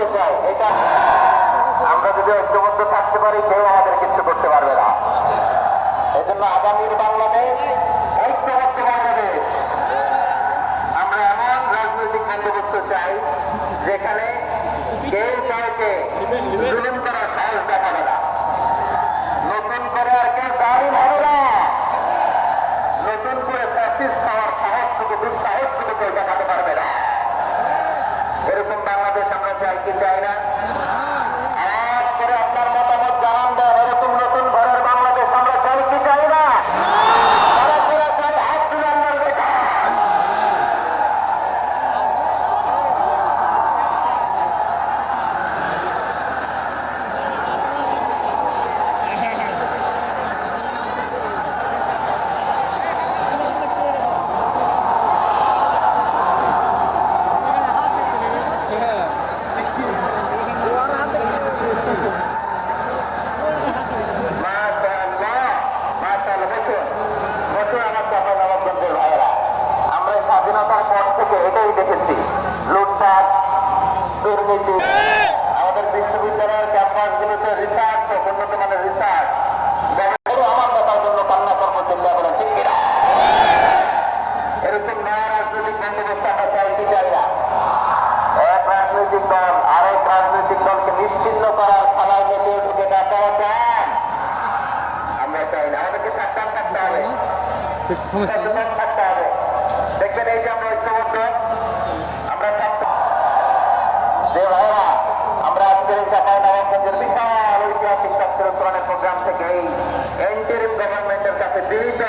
করতে চাই এটা আমরা যদি ঐক্যবদ্ধ থাকতে পারি কেউ আমাদের কিছু করতে পারবে না। এই জন্য আগামীর বাংলাদেশ চাই যেখানে কেউ কাউকে দেখতে সমস্যা দেখবেন এই যে আমরা ঐক্যবদ্ধ আমরা যে ভাইরা আমরা আজকের এই চাপাই নবাবগঞ্জের বিশাল প্রোগ্রাম থেকে এই এন্টারিম গভর্নমেন্টের কাছে দিল্লিতে